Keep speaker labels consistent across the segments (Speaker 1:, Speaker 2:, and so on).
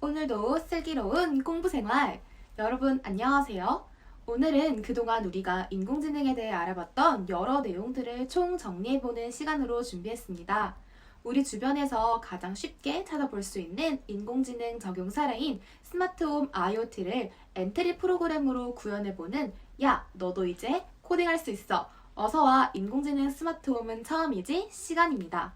Speaker 1: 오늘도 슬기로운 공부 생활. 여러분, 안녕하세요. 오늘은 그동안 우리가 인공지능에 대해 알아봤던 여러 내용들을 총 정리해보는 시간으로 준비했습니다. 우리 주변에서 가장 쉽게 찾아볼 수 있는 인공지능 적용 사례인 스마트홈 IoT를 엔트리 프로그램으로 구현해보는 야, 너도 이제 코딩할 수 있어. 어서와 인공지능 스마트홈은 처음이지 시간입니다.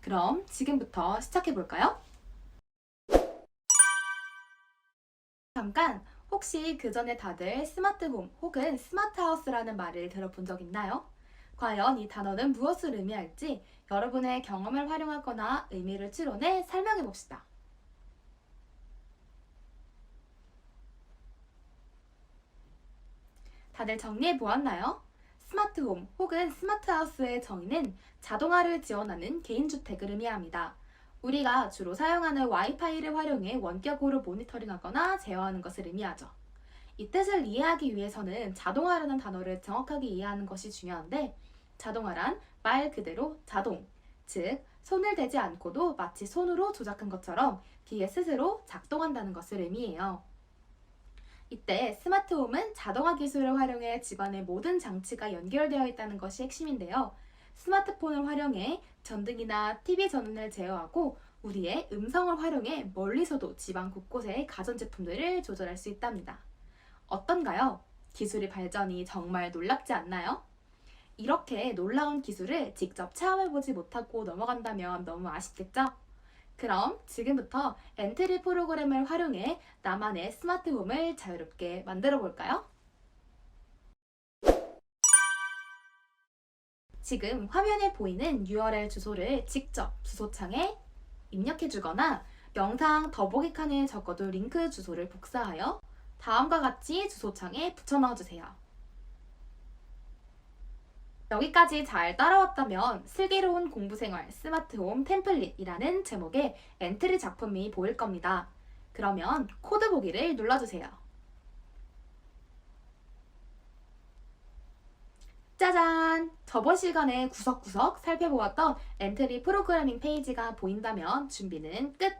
Speaker 1: 그럼 지금부터 시작해볼까요? 잠깐, 혹시 그 전에 다들 스마트홈 혹은 스마트하우스라는 말을 들어본 적 있나요? 과연 이 단어는 무엇을 의미할지 여러분의 경험을 활용하거나 의미를 추론해 설명해 봅시다. 다들 정리해 보았나요? 스마트홈 혹은 스마트하우스의 정의는 자동화를 지원하는 개인주택을 의미합니다. 우리가 주로 사용하는 와이파이를 활용해 원격으로 모니터링하거나 제어하는 것을 의미하죠. 이 뜻을 이해하기 위해서는 자동화라는 단어를 정확하게 이해하는 것이 중요한데, 자동화란 말 그대로 자동, 즉, 손을 대지 않고도 마치 손으로 조작한 것처럼 기계 스스로 작동한다는 것을 의미해요. 이때 스마트홈은 자동화 기술을 활용해 집안의 모든 장치가 연결되어 있다는 것이 핵심인데요. 스마트폰을 활용해 전등이나 TV 전원을 제어하고 우리의 음성을 활용해 멀리서도 집안 곳곳의 가전제품들을 조절할 수 있답니다. 어떤가요? 기술의 발전이 정말 놀랍지 않나요? 이렇게 놀라운 기술을 직접 체험해보지 못하고 넘어간다면 너무 아쉽겠죠? 그럼 지금부터 엔트리 프로그램을 활용해 나만의 스마트홈을 자유롭게 만들어 볼까요? 지금 화면에 보이는 URL 주소를 직접 주소창에 입력해 주거나 영상 더보기 칸에 적어둔 링크 주소를 복사하여 다음과 같이 주소창에 붙여 넣어 주세요. 여기까지 잘 따라왔다면 슬기로운 공부생활 스마트홈 템플릿이라는 제목의 엔트리 작품이 보일 겁니다. 그러면 코드 보기를 눌러주세요. 짜잔! 저번 시간에 구석구석 살펴보았던 엔트리 프로그래밍 페이지가 보인다면 준비는 끝!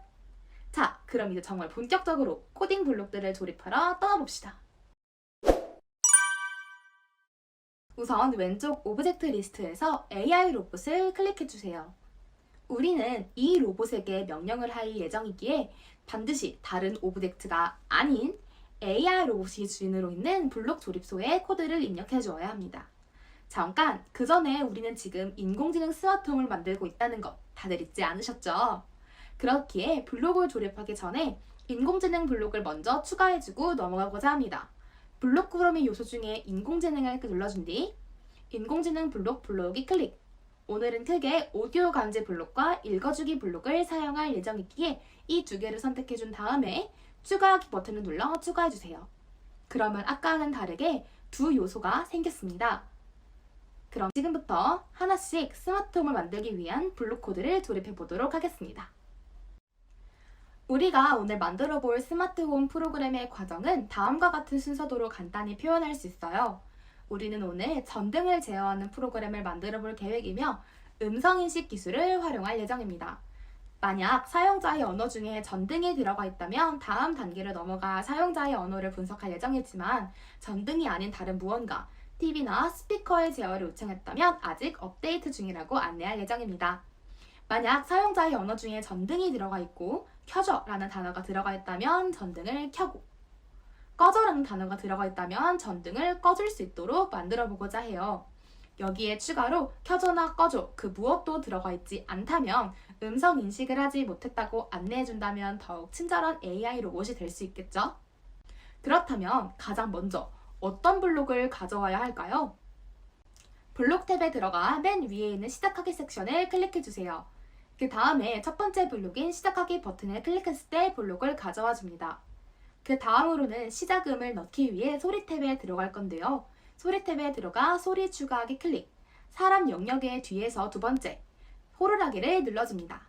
Speaker 1: 자, 그럼 이제 정말 본격적으로 코딩 블록들을 조립하러 떠나봅시다. 우선 왼쪽 오브젝트 리스트에서 AI 로봇을 클릭해 주세요. 우리는 이 로봇에게 명령을 할 예정이기에 반드시 다른 오브젝트가 아닌 AI 로봇이 주인으로 있는 블록 조립소에 코드를 입력해 주어야 합니다. 잠깐, 그 전에 우리는 지금 인공지능 스마트홈을 만들고 있다는 것 다들 잊지 않으셨죠? 그렇기에 블록을 조립하기 전에 인공지능 블록을 먼저 추가해주고 넘어가고자 합니다. 블록 구름의 요소 중에 인공지능을 눌러준 뒤 인공지능 블록 블록이 클릭. 오늘은 크게 오디오 감지 블록과 읽어주기 블록을 사용할 예정이기에 이 두 개를 선택해준 다음에 추가하기 버튼을 눌러 추가해주세요. 그러면 아까와는 다르게 두 요소가 생겼습니다. 그럼 지금부터 하나씩 스마트홈을 만들기 위한 블록 코드를 조립해 보도록 하겠습니다. 우리가 오늘 만들어 볼 스마트홈 프로그램의 과정은 다음과 같은 순서대로 간단히 표현할 수 있어요. 우리는 오늘 전등을 제어하는 프로그램을 만들어 볼 계획이며 음성인식 기술을 활용할 예정입니다. 만약 사용자의 언어 중에 전등이 들어가 있다면 다음 단계로 넘어가 사용자의 언어를 분석할 예정이지만 전등이 아닌 다른 무언가, TV나 스피커의 제어를 요청했다면 아직 업데이트 중이라고 안내할 예정입니다. 만약 사용자의 언어 중에 전등이 들어가 있고 켜줘 라는 단어가 들어가 있다면 전등을 켜고 꺼져 라는 단어가 들어가 있다면 전등을 꺼줄 수 있도록 만들어 보고자 해요. 여기에 추가로 켜줘나 꺼줘 그 무엇도 들어가 있지 않다면 음성 인식을 하지 못했다고 안내해 준다면 더욱 친절한 AI 로봇이 될 수 있겠죠? 그렇다면 가장 먼저 어떤 블록을 가져와야 할까요? 블록 탭에 들어가 맨 위에 있는 시작하기 섹션을 클릭해 주세요. 그 다음에 첫 번째 블록인 시작하기 버튼을 클릭했을 때 블록을 가져와 줍니다. 그 다음으로는 시작음을 넣기 위해 소리 탭에 들어갈 건데요. 소리 탭에 들어가 소리 추가하기 클릭, 사람 영역의 뒤에서 두 번째, 호루라기를 눌러줍니다.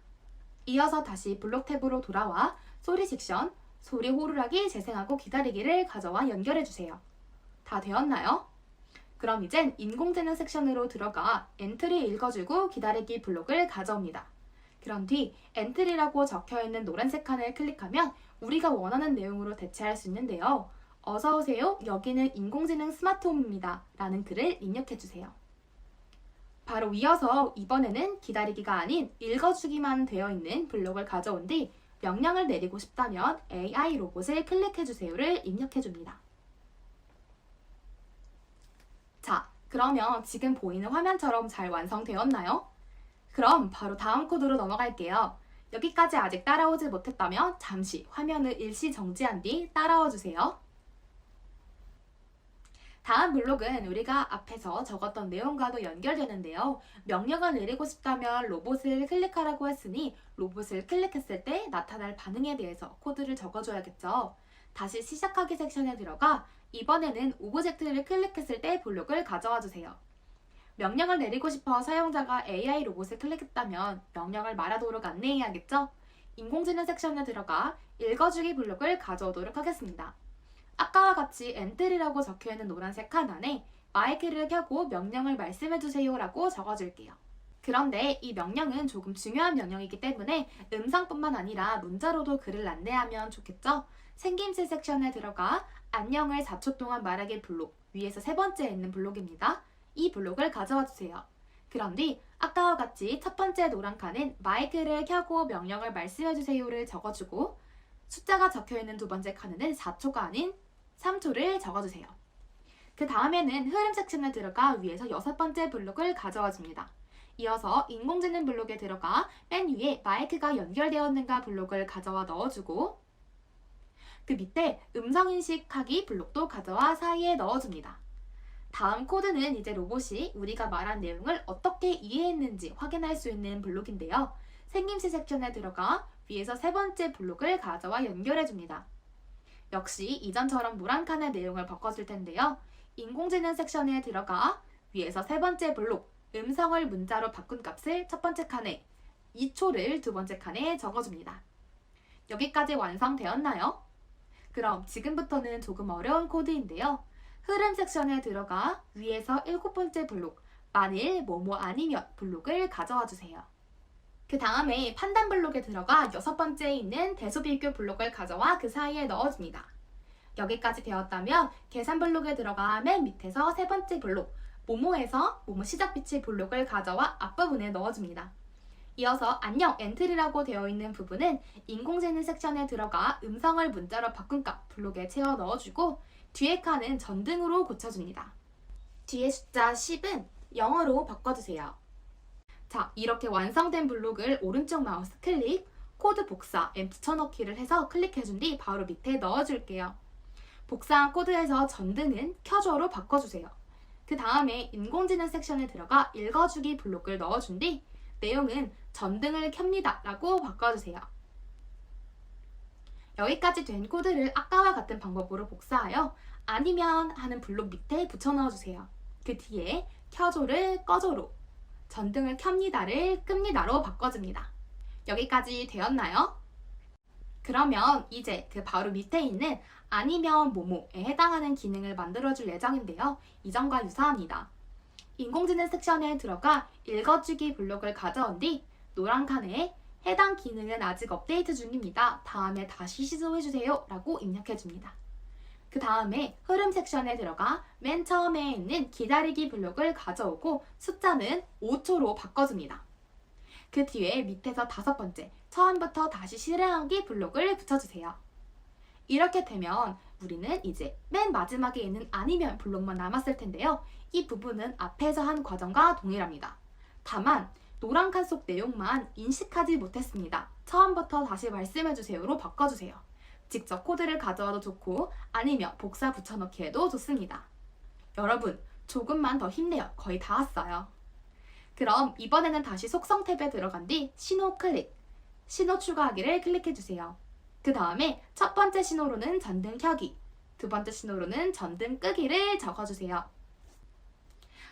Speaker 1: 이어서 다시 블록 탭으로 돌아와 소리 섹션, 소리 호루라기 재생하고 기다리기를 가져와 연결해 주세요. 다 되었나요? 그럼 이젠 인공지능 섹션으로 들어가 엔트리 읽어주고 기다리기 블록을 가져옵니다. 그런 뒤 엔트리라고 적혀 있는 노란색 칸을 클릭하면 우리가 원하는 내용으로 대체할 수 있는데요. 어서 오세요. 여기는 인공지능 스마트홈입니다. 라는 글을 입력해 주세요. 바로 이어서 이번에는 기다리기가 아닌 읽어주기만 되어 있는 블록을 가져온 뒤 명령을 내리고 싶다면 AI 로봇을 클릭해 주세요를 입력해 줍니다. 자, 그러면 지금 보이는 화면처럼 잘 완성되었나요? 그럼 바로 다음 코드로 넘어갈게요. 여기까지 아직 따라오지 못했다면 잠시 화면을 일시 정지한 뒤 따라와 주세요. 다음 블록은 우리가 앞에서 적었던 내용과도 연결되는데요. 명령을 내리고 싶다면 로봇을 클릭하라고 했으니 로봇을 클릭했을 때 나타날 반응에 대해서 코드를 적어줘야겠죠. 다시 시작하기 섹션에 들어가 이번에는 오브젝트를 클릭했을 때 블록을 가져와 주세요. 명령을 내리고 싶어 사용자가 AI 로봇을 클릭했다면 명령을 말하도록 안내해야겠죠? 인공지능 섹션에 들어가 읽어주기 블록을 가져오도록 하겠습니다. 아까와 같이 엔트리라고 적혀 있는 노란색 칸 안에 마이크를 켜고 명령을 말씀해 주세요 라고 적어줄게요. 그런데 이 명령은 조금 중요한 명령이기 때문에 음성뿐만 아니라 문자로도 글을 안내하면 좋겠죠? 생김새 섹션에 들어가 안녕을 4초 동안 말하기 블록 위에서 세 번째에 있는 블록입니다. 이 블록을 가져와 주세요. 그런 뒤 아까와 같이 첫 번째 노란 칸은 마이크를 켜고 명령을 말씀해 주세요를 적어주고 숫자가 적혀 있는 두 번째 칸에는 4초가 아닌 3초를 적어주세요. 그 다음에는 흐름 섹션에 들어가 위에서 여섯 번째 블록을 가져와 줍니다. 이어서 인공지능 블록에 들어가 맨 위에 마이크가 연결되었는가 블록을 가져와 넣어주고 그 밑에 음성인식하기 블록도 가져와 사이에 넣어줍니다. 다음 코드는 이제 로봇이 우리가 말한 내용을 어떻게 이해했는지 확인할 수 있는 블록인데요. 생김새 섹션에 들어가 위에서 세 번째 블록을 가져와 연결해줍니다. 역시 이전처럼 노란 칸의 내용을 바꿔줄 텐데요. 인공지능 섹션에 들어가 위에서 세 번째 블록, 음성을 문자로 바꾼 값을 첫 번째 칸에, 2초를 두 번째 칸에 적어줍니다. 여기까지 완성되었나요? 그럼 지금부터는 조금 어려운 코드인데요. 흐름 섹션에 들어가 위에서 일곱 번째 블록, 만일 뭐뭐 아니면 블록을 가져와 주세요. 그 다음에 판단 블록에 들어가 여섯 번째에 있는 대소 비교 블록을 가져와 그 사이에 넣어줍니다. 여기까지 되었다면 계산 블록에 들어가 맨 밑에서 세 번째 블록, 모모에서 모모 시작 빛의 블록을 가져와 앞부분에 넣어줍니다. 이어서 안녕 엔트리라고 되어 있는 부분은 인공지능 섹션에 들어가 음성을 문자로 바꾼 값 블록에 채워 넣어주고 뒤에 칸은 전등으로 고쳐줍니다. 뒤에 숫자 10은 영어로 바꿔주세요. 자, 이렇게 완성된 블록을 오른쪽 마우스 클릭, 코드 복사, M 붙여넣기를 해서 클릭해준 뒤 바로 밑에 넣어줄게요. 복사한 코드에서 전등은 켜줘로 바꿔주세요. 그 다음에 인공지능 섹션에 들어가 읽어주기 블록을 넣어준 뒤 내용은 전등을 켭니다 라고 바꿔주세요. 여기까지 된 코드를 아까와 같은 방법으로 복사하여 아니면 하는 블록 밑에 붙여 넣어주세요. 그 뒤에 켜줘를 꺼줘로 전등을 켭니다를 끕니다로 바꿔줍니다. 여기까지 되었나요? 그러면 이제 그 바로 밑에 있는 아니면 뭐뭐에 해당하는 기능을 만들어줄 예정인데요. 이전과 유사합니다. 인공지능 섹션에 들어가 읽어주기 블록을 가져온 뒤 노란 칸에 해당 기능은 아직 업데이트 중입니다. 다음에 다시 시도해주세요. 라고 입력해줍니다. 그 다음에 흐름 섹션에 들어가 맨 처음에 있는 기다리기 블록을 가져오고 숫자는 5초로 바꿔줍니다. 그 뒤에 밑에서 다섯 번째, 처음부터 다시 실행하기 블록을 붙여주세요. 이렇게 되면 우리는 이제 맨 마지막에 있는 아니면 블록만 남았을 텐데요. 이 부분은 앞에서 한 과정과 동일합니다. 다만 노란 칸 속 내용만 인식하지 못했습니다. 처음부터 다시 말씀해주세요로 바꿔주세요. 직접 코드를 가져와도 좋고 아니면 복사 붙여넣기 해도 좋습니다. 여러분 조금만 더 힘내요. 거의 다 왔어요. 그럼 이번에는 다시 속성 탭에 들어간 뒤 신호 클릭, 신호 추가하기를 클릭해주세요. 그 다음에 첫 번째 신호로는 전등 켜기, 두 번째 신호로는 전등 끄기를 적어주세요.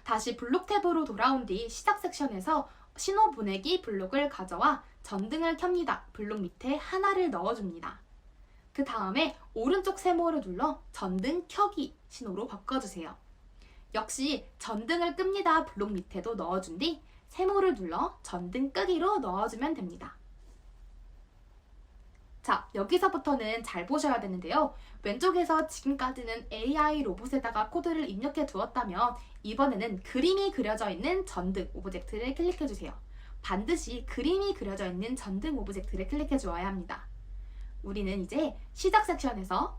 Speaker 1: 다시 블록 탭으로 돌아온 뒤 시작 섹션에서 신호 보내기 블록을 가져와 전등을 켭니다. 블록 밑에 하나를 넣어줍니다. 그 다음에 오른쪽 세모를 눌러 전등 켜기 신호로 바꿔주세요. 역시 전등을 끕니다 블록 밑에도 넣어준 뒤 세모를 눌러 전등 끄기로 넣어주면 됩니다. 자, 여기서부터는 잘 보셔야 되는데요. 왼쪽에서 지금까지는 AI 로봇에다가 코드를 입력해 두었다면 이번에는 그림이 그려져 있는 전등 오브젝트를 클릭해 주세요. 반드시 그림이 그려져 있는 전등 오브젝트를 클릭해 주어야 합니다. 우리는 이제 시작 섹션에서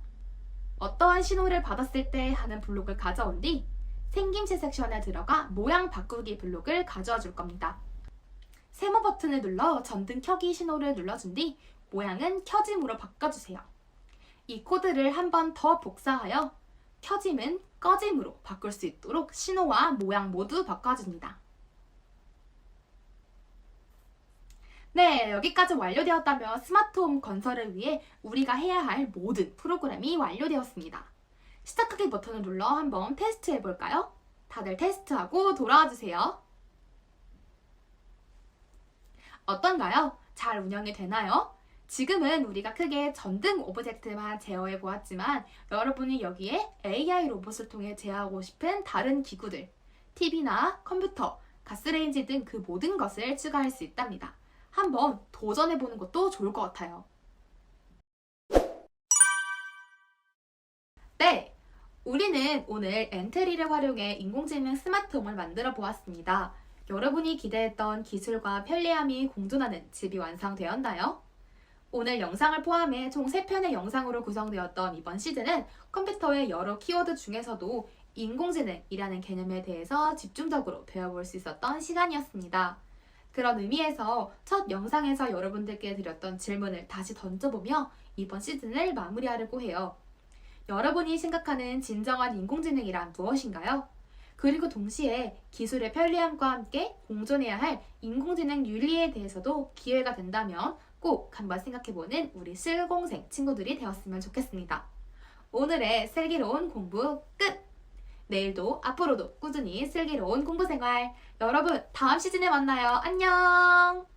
Speaker 1: 어떠한 신호를 받았을 때 하는 블록을 가져온 뒤 생김새 섹션에 들어가 모양 바꾸기 블록을 가져와 줄 겁니다. 세모 버튼을 눌러 전등 켜기 신호를 눌러준 뒤 모양은 켜짐으로 바꿔주세요. 이 코드를 한 번 더 복사하여 켜짐은 꺼짐으로 바꿀 수 있도록 신호와 모양 모두 바꿔줍니다. 네, 여기까지 완료되었다면 스마트홈 건설을 위해 우리가 해야 할 모든 프로그램이 완료되었습니다. 시작하기 버튼을 눌러 한번 테스트 해 볼까요? 다들 테스트하고 돌아와 주세요. 어떤가요? 잘 운영이 되나요? 지금은 우리가 크게 전등 오브젝트만 제어해 보았지만 여러분이 여기에 AI 로봇을 통해 제어하고 싶은 다른 기구들, TV나 컴퓨터, 가스레인지 등 그 모든 것을 추가할 수 있답니다. 한번 도전해 보는 것도 좋을 것 같아요. 네! 우리는 오늘 엔트리를 활용해 인공지능 스마트홈을 만들어 보았습니다. 여러분이 기대했던 기술과 편리함이 공존하는 집이 완성되었나요? 오늘 영상을 포함해 총 3편의 영상으로 구성되었던 이번 시즌은 컴퓨터의 여러 키워드 중에서도 인공지능이라는 개념에 대해서 집중적으로 배워볼 수 있었던 시간이었습니다. 그런 의미에서 첫 영상에서 여러분들께 드렸던 질문을 다시 던져보며 이번 시즌을 마무리하려고 해요. 여러분이 생각하는 진정한 인공지능이란 무엇인가요? 그리고 동시에 기술의 편리함과 함께 공존해야 할 인공지능 윤리에 대해서도 기회가 된다면 꼭 한번 생각해보는 우리 슬공생 친구들이 되었으면 좋겠습니다. 오늘의 슬기로운 공부 끝! 내일도 앞으로도 꾸준히 슬기로운 공부 생활 여러분 다음 시즌에 만나요. 안녕!